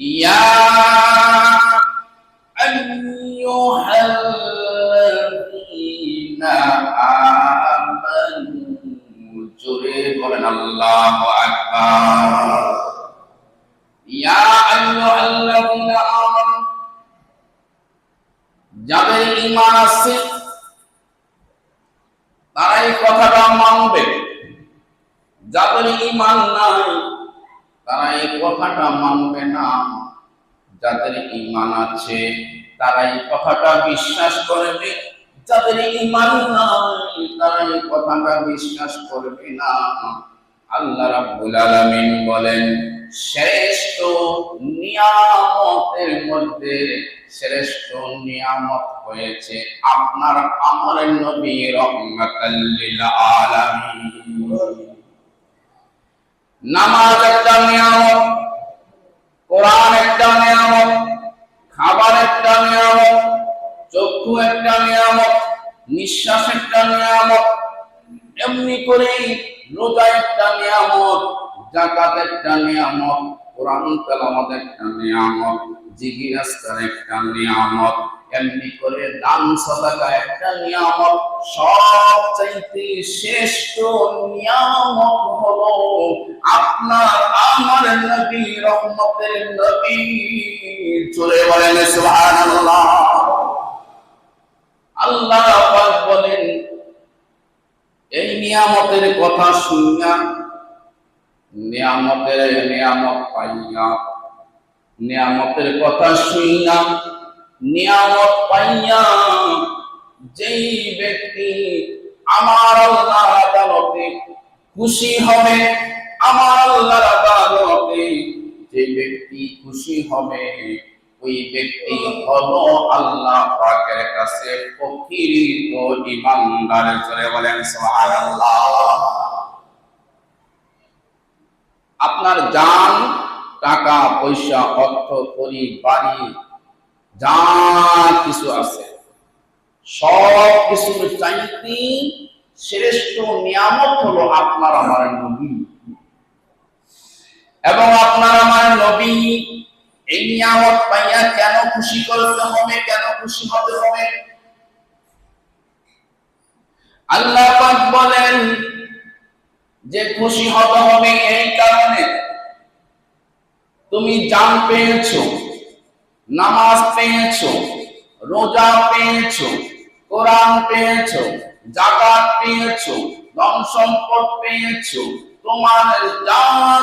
يا أيها الذين آمنوا জোরে বলেন আল্লাহ আকবার ইয়া আইয়ুহাল্লাযীনা আমানু যাদের ঈমান আছে তারা এই কথাটা মানবে যাদের ঈমান নাই তারা এই কথাটা মানবে না। যাদের ঈমান আছে তারা এই কথাটা বিশ্বাস করবে। যাদের ঈমান নাই তারা এই কথাটা বিশ্বাস করবে না। আল্লাহ রাব্বুল আলামিন বলেন, শ্রেষ্ঠ নিয়ামতের মধ্যে শ্রেষ্ঠ নিয়ামত হয়েছে আপনার আমার নবী রহমাতাল লিল আলামিন। নামাজ নিঃশ্বাস একটা নিয়ামত, এমনি করে রোজা একটা নিয়ামত জাকাত একটা নিয়ামত, কোরআন তেলাওয়াত একটা নিয়ামত, জিকির একটা নিয়ামত, এমনি করে দান সাদাকা একটা নিয়ামত শ্রেষ্ঠ নিয়ামত হলো আপনার আমার নবী, রহমতের নবী। চলে বলেন সুবহানাল্লাহ। আল্লাহ বলেন, এই নিয়ামতের কথা শুনিয়া নিয়ামতের নিয়ামত পাইয়া, নিয়ামতের কথা শুনিয়া নিয়ামত পাইয়া যেই ব্যক্তি আমার আল্লাহ আদালতে খুশি হবে, আমার আল্লাহর আদালতে যে ব্যক্তি খুশি হবে ওই ব্যক্তি হলো আল্লাহ পাকের কাছে প্রকৃত ইমানদার চলে বলেন, সুবহানাল্লাহ। আপনার জান, টাকা, পয়সা, অর্থ করি বাড়ি, যা কিছু আছে, সব কিছুর চাইতে শ্রেষ্ঠ নিয়ামত হলো আপনার আমার নবী। এবং আপনার আমার নবী এই নিয়ামত পাইয়া কেন খুশি করতে হবে, কেন খুশি হতে হবে? আল্লাহ বলেন যে খুশি হতে হবে এই কারণে। তুমি জান পেয়েছ, নামাজ পেয়েছ, রোজা পেয়েছ, কোরআন পেয়েছ জাকাত পেয়েছ, ধন সম্পদ পেয়েছ, তোমার যা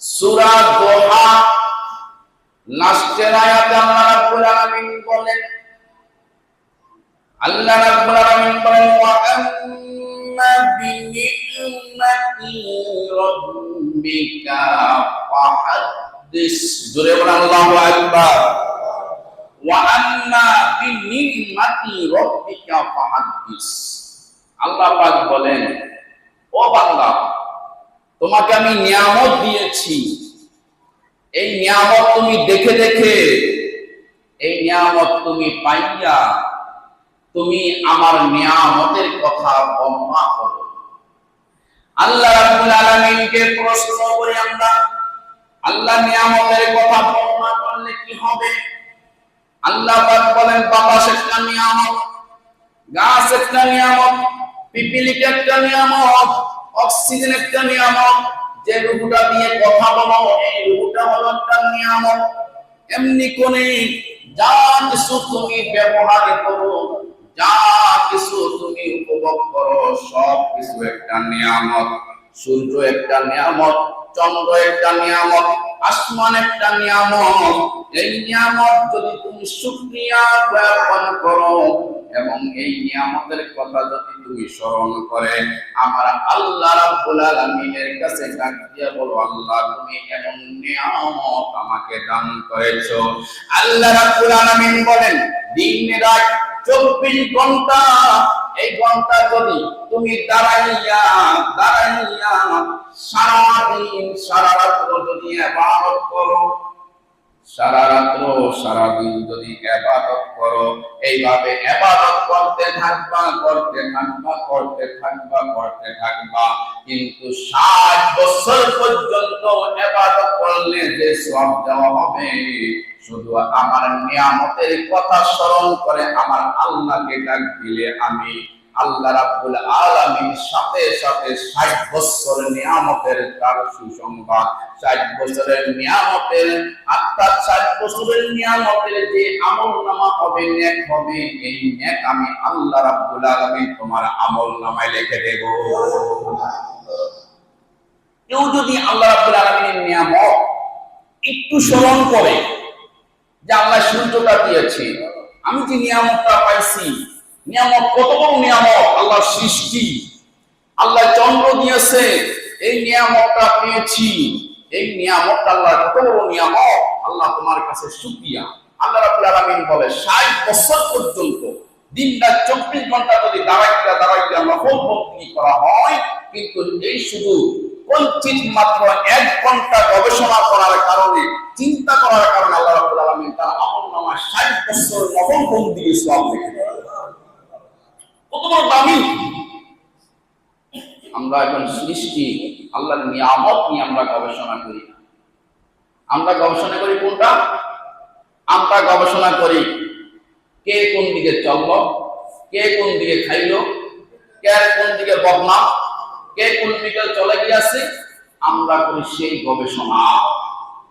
সূরা দোহা লাস্টের আয়াতে আল্লাহ রাব্বুল আলামিন বলেন ওয়া আম্মা বিনি'মাতি রাব্বিকা ফাহাদ্দিস আল্লাহ পাক বলেন, ও বান্দা, তোমাকে আমি নিয়ামত দিয়েছি। এই নিয়ামত তুমি দেখে দেখে, এই নিয়ামত তুমি পাইয়া, তুমি আমার নিয়ামতের কথা বর্ণনা করো। আল্লাহ রাব্বুল আলামিনকে প্রশ্ন করি আমরা, আল্লাহ নিয়ামতের কথা বর্ণনা করলে কি হবে? আল্লাহ বলেন বাতাস একটা নিয়ামত। গাছ একটা নিয়ামত, পিপিলিক একটা নিয়ামত, অক্সিজেন একটা নিয়ামত। যে রুহুটা দিয়ে কথা বলো, এই রুহুটা হলো একটা নিয়ামত। এমনি কোনে যা কিছু তুমি ব্যবহার করো, যা কিছু তুমি উপভোগ করো, সব কিছু একটা নিয়ামত। সূর্য একটা নিয়ামত, চন্দ্র একটা নিয়ামত আসমান একটা নিয়ামত। এই নিয়ামত যদি তুমি শুকরিয়া জ্ঞাপন করো, এবং এই নিয়ামতের কথা যদি তুমি স্মরণ করে, আমার আল্লাহ রাব্বুল আলামিনের কাছে ডাক দিয়া বলো, আল্লাহ, তুমি এমন নিয়ামত আমাকে দান করেছ। আল্লাহ রাব্বুল আলামিন বলেন দিন রাত চব্বিশ ঘণ্টা এই ঘণ্টা যদি তুমি দাঁড়াইয়া দাঁড়াইয়া সারা দিন সারা রাত্র যদি এবাদত করো, সারা রাত্র, সারা দিন যদি এবাদত করো, এইভাবে এবাদত করতে থাকবা করতে থাকবা করতে থাকবা করতে থাকবা, কিন্তু ষাট বছর পর্যন্ত এবাদত করলে যে সব দেওয়া হবে শুধু আমার নিয়ামতের কথা স্মরণ করে আমার আল্লাহকে ডাক দিলে আমি আল্লাহ রাব্বুল আলামিন সাথে সাথে 60 বছর নিয়ামতের তার সুসংবাদ 60 বছরের নিয়ামতের অর্থাৎ 60 বছরের নিয়ামতের যে আমল নামা হবে, নেক হবে, এই নেক আমি আল্লাহ রাব্বুল আলামিন তোমার আমল নামায় লিখে দেব। কেউ যদি আল্লাহ রাব্বুল আলামিনের নিয়ামত একটু স্মরণ করে যে আল্লাহ সূর্যটা দিয়েছে। আমি যে নিয়ামতটা পাইছি? নিয়ামত কত বড় নিয়ামত? আল্লাহর সৃষ্টি। আল্লাহ চন্দ্র দিয়েছে। এই নিয়ামতটা পেয়েছি। এই নিয়ামতটা আল্লাহ কত বড় নিয়ামত? আল্লাহ তোমার কাছে শুকরিয়া। আল্লাহ রাব্বুল আলামিন বলে 60 বছর পর্যন্ত দিন রাত চব্বিশ ঘণ্টা যদি দাঁড়াইতে দাঁড়াইতে নফল বন্দী করা হয়, কিন্তু এই শুধু কঞ্চিত মাত্র এক ঘণ্টা গবেষণা করার কারণে, চিন্তা করার কারণে আল্লাহ রাব্বুল আলামিন তার আমল নামা 60 বছর নফল বন্দী ইসলাম। কত বড় দামি আমরা এখন সৃষ্টি, আল্লাহর নিয়ামত নিয়ে আমরা গবেষণা করি। আমরা গবেষণা করি কোনটা? আমরা গবেষণা করি কে কোন দিকে চলল, কে কোন দিকে খাইল, কে কোন দিকে কে কোন দিকে চলে গিয়েছে, আমরা করি সেই গবেষণা।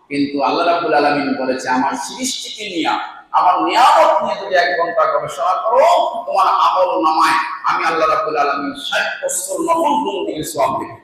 কিন্তু আল্লাহ রাব্বুল আলামিন বলেছে, আমার সৃষ্টিকে নিয়ে আমার নিয়ামত নিয়ে যদি এক ঘণ্টা গবেষণা করো, তোমার আমল নামায়। আমি আল্লাহ রাবুল আলমী ষাট বছর গুণ দিয়ে সব দেব।